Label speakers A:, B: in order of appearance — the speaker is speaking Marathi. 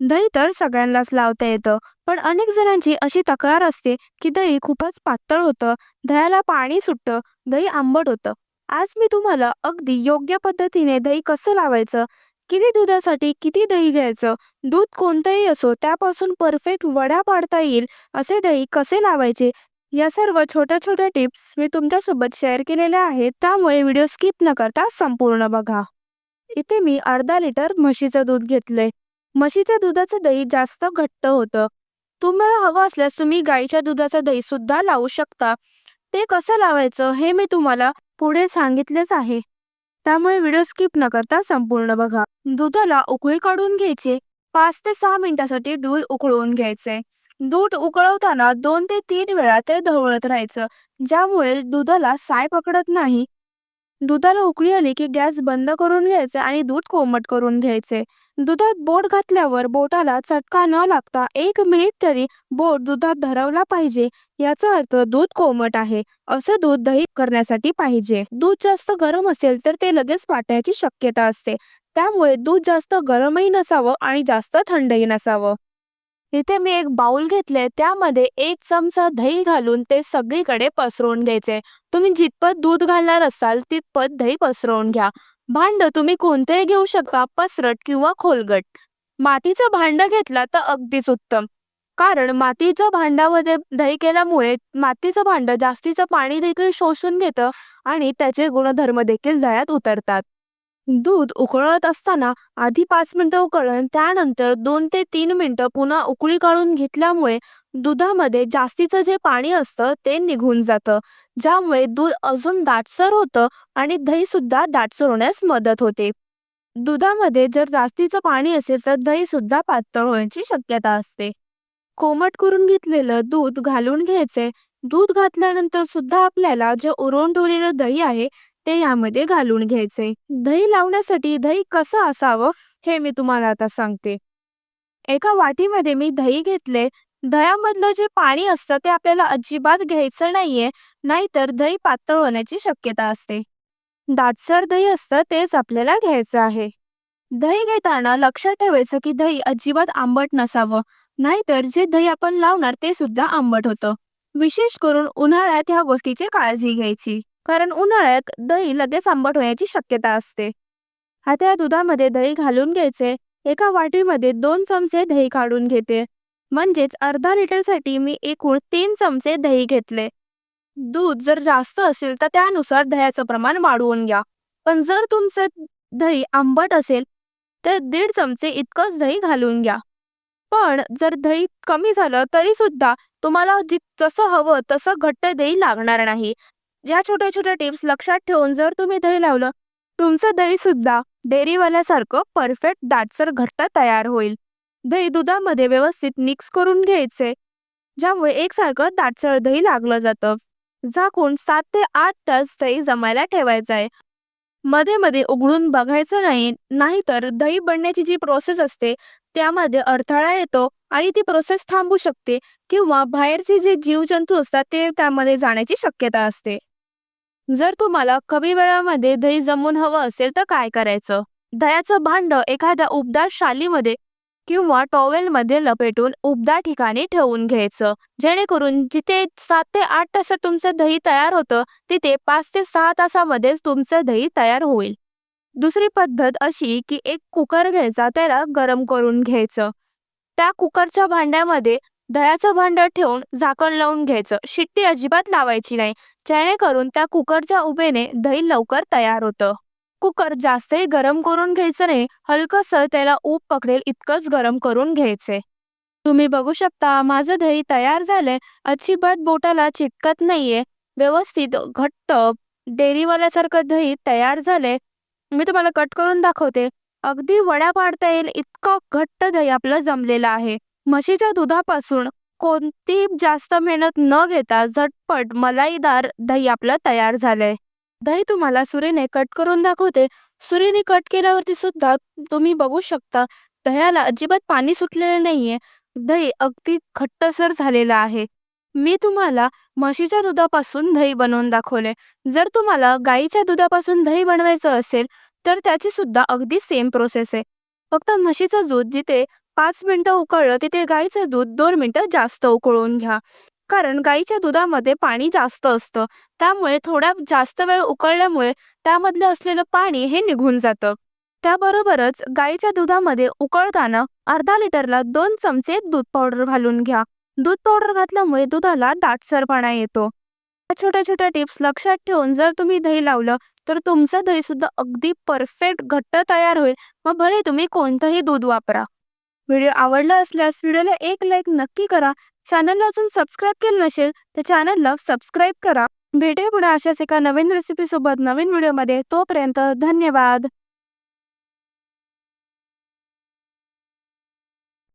A: दही तर सगळ्यांनाच लावता येतं. पण अनेक जणांची अशी तक्रार असते की दही खूपच पातळ होतं दह्याला पाणी सुटतं दही आंबट होतं. आज मी तुम्हाला अगदी योग्य पद्धतीने दही कसं लावायचं? किती दुधासाठी किती दही घ्यायचं? दूध कोणतंही असो त्यापासून परफेक्ट वड्या पाडता येईल असे दही कसे लावायचे? या सर्व छोट्या छोट्या टिप्स मी तुमच्यासोबत शेअर केलेल्या आहेत त्यामुळे व्हिडिओ स्किप न करता संपूर्ण बघा. इथे मी अर्धा लिटर म्हशीचं दूध घेतलंय. म्हशीच्या दुधाचं दही जास्त घट्ट होतं. तुम्हाला हवं असल्यास तुम्ही गाईच्या दुधाचं दही सुद्धा लावू शकता. ते कसं लावायचं हे मी तुम्हाला पुढे सांगितलेच आहे. त्यामुळे व्हिडिओ स्किप न करता संपूर्ण बघा. दुधाला उकळी काढून घ्यायचे. पाच ते सहा मिनिटासाठी दूध उकळवून घ्यायचे. दूध उकळवताना दोन ते तीन वेळा ते ढवळत राहायचं. ज्यामुळे दुधाला साय पकडत नाही. दुधाला उकळी आली की गॅस बंद करून घ्यायचे आणि दूध कोमट करून घ्यायचे. दुधात बोट घातल्यावर बोटाला चटका न लागता एक मिनिट तरी बोट दुधात धरवला पाहिजे याचा अर्थ दूध कोमट आहे असं दूध दही करण्यासाठी पाहिजे. दूध जास्त गरम असेल तर ते लगेच फाटण्याची शक्यता असते त्यामुळे दूध जास्त गरमही नसावं आणि जास्त थंडही नसावं. इथे मी एक बाउल घेतले त्यामध्ये एक चमचा दही घालून ते सगळीकडे पसरवून घ्यायचे. तुम्ही जितपत दूध घालणार असाल तितपत दही पसरवून घ्या. भांड तुम्ही कोणतेही घेऊ शकता पसरट किंवा खोलगट. मातीचं भांड घेतला तर अगदीच उत्तम. कारण मातीच्या भांड्यामध्ये दही केल्यामुळे मातीचं भांड जास्तीचं पाणी देखील शोषून घेतं आणि त्याचे गुणधर्म देखील दह्यात उतरतात. दूध उकळत असताना आधी पाच मिनिटं उकळून त्यानंतर दोन ते तीन मिनिटं पुन्हा उकळी काढून घेतल्यामुळे दुधामध्ये जास्तीचं जे पाणी असतं ते निघून जातं. ज्यामुळे दूध अजून दाटसर होतं आणि दही सुद्धा दाटसर होण्यास मदत होते. दुधामध्ये जर जास्तीचं पाणी असेल तर दही सुद्धा पातळ होण्याची शक्यता असते. कोमट करून घेतलेलं दूध घालून घ्यायचे. दूध घातल्यानंतर सुद्धा आपल्याला जे उरवून ठेवलेलं दही आहे ते यामध्ये घालून घ्यायचे. दही लावण्यासाठी दही कसं असावं हे मी तुम्हाला आता सांगते. एका वाटीमध्ये मी दही घेतले. दह्यामधलं जे पाणी असतं ते आपल्याला अजिबात घ्यायचं नाहीये नाहीतर दही पातळ होण्याची शक्यता असते. दाटसर दही असतं तेच आपल्याला घ्यायचं आहे. दही घेताना लक्षात ठेवायचं की दही अजिबात आंबट नसावं नाहीतर जे दही आपण लावणार ते सुद्धा आंबट होतं. विशेष करून उन्हाळ्यात ह्या गोष्टीची काळजी घ्यायची. कारण उन्हाळ्यात दही लगेच आंबट होण्याची शक्यता असते. आता या दुधामध्ये दही घालून घ्यायचे एका वाटीमध्ये दोन चमचे दही काढून घेते. म्हणजेच अर्धा लिटरसाठी मी एकूण तीन चमचे दही घेतले. दूध जर जास्त असेल तर त्यानुसार दह्याचं प्रमाण वाढवून घ्या. पण जर तुमचं दही आंबट असेल तर दीड चमचे इतकंच दही घालून घ्या. पण जर दही कमी झालं तरी सुद्धा तुम्हाला जसं हवं तसं घट्ट दही लागणार नाही. या छोट्या छोट्या टिप्स लक्षात ठेवून जर तुम्ही दही लावलं तुमचं दही सुद्धा डेअरीवाल्यासारखं परफेक्ट दाटसर घट्ट तयार होईल. दही दुधामध्ये व्यवस्थित मिक्स करून घ्यायचे ज्यामुळे एकसारखं दाटसर दही लागलं जातं. झाकून सात ते आठ तास दही जमायला ठेवायचं आहे. मध्ये मध्ये उघडून बघायचं नाही नाहीतर दही बनण्याची जी प्रोसेस असते त्यामध्ये अडथळा येतो आणि ती प्रोसेस थांबू शकते किंवा बाहेरचे जे जीवजंतू असतात ते त्यामध्ये जाण्याची शक्यता असते. जर तुम्हाला कमी वेळामध्ये दही जमून हवं असेल तर काय करायचं? दह्याचं भांड एखाद्या उबदार शालीमध्ये किंवा टॉवेलमध्ये लपेटून उबदार ठिकाणी ठेवून घ्यायचं. जेणेकरून जिथे सात ते आठ तासात तुमचं दही तयार होतं तिथे पाच ते सहा तासामध्येच तुमचं दही तयार होईल. दुसरी पद्धत अशी की एक कुकर घ्यायचा त्याला गरम करून घ्यायचं. त्या कुकरच्या भांड्यामध्ये दह्याचं भांडं ठेवून झाकण लावून घ्यायचं. शिट्टी अजिबात लावायची नाही. जेणेकरून त्या कुकरच्या उभेने दही लवकर तयार होतं. कुकर जास्तही गरम करून घ्यायचं नाही. हलकंसं त्याला ऊब पकडेल इतकंच गरम करून घ्यायचे. तुम्ही बघू शकता माझं दही तयार झालंय. अजिबात बोटाला चिटकत नाहीये. व्यवस्थित घट्ट डेअरीवाल्यासारखं दही तयार झालंय. मी तुम्हाला कट करून दाखवते. अगदी वड्या पाडता येईल. इतकं घट्ट दही आपलं जमलेलं आहे. म्हशीच्या दुधापासून कोणती जास्त मेहनत न घेता झटपट मलाईदार दही आपलं तयार झालंय. दही तुम्हाला सुरीने कट करून दाखवते. सुरीने कट केल्यावरती सुद्धा तुम्ही बघू शकता दह्याला अजिबात पाणी सुटलेलं नाहीये. दही अगदी घट्टसर झालेलं आहे. मी तुम्हाला म्हशीच्या दुधापासून दही बनवून दाखवले. जर तुम्हाला गाईच्या दुधापासून दही बनवायचं असेल तर त्याची सुद्धा अगदी सेम प्रोसेस आहे. फक्त म्हशीचं दूध जिथे पाच मिनिटं उकळलं तिथे गाईचं दूध दोन मिनिटं जास्त उकळून घ्या. कारण गाईच्या दुधामध्ये पाणी जास्त असतं. त्यामुळे थोडा जास्त वेळ उकळल्यामुळे त्यामधलं असलेलं पाणी हे निघून जातं. त्याबरोबरच गाईच्या दुधामध्ये उकळताना अर्धा लिटरला दोन चमचे दूध पावडर घालून घ्या. दूध पावडर घातल्यामुळे दुधाला दाटसरपणा येतो. छोट्या छोट्या टिप्स लक्षात ठेवून जर तुम्ही दही लावलं तर तुमचं दही सुद्धा अगदी परफेक्ट घट्ट तयार होईल. मग भले तुम्ही कोणतंही दूध वापरा. व्हिडिओ आवडला असल्यास व्हिडिओला एक लाईक नक्की करा. चॅनलला अजून सबस्क्राईब केलं नसेल तर चॅनलला सबस्क्राईब करा. भेटूया पुढे अशाच एका नवीन रेसिपीसोबत नवीन व्हिडिओमध्ये. तोपर्यंत धन्यवाद.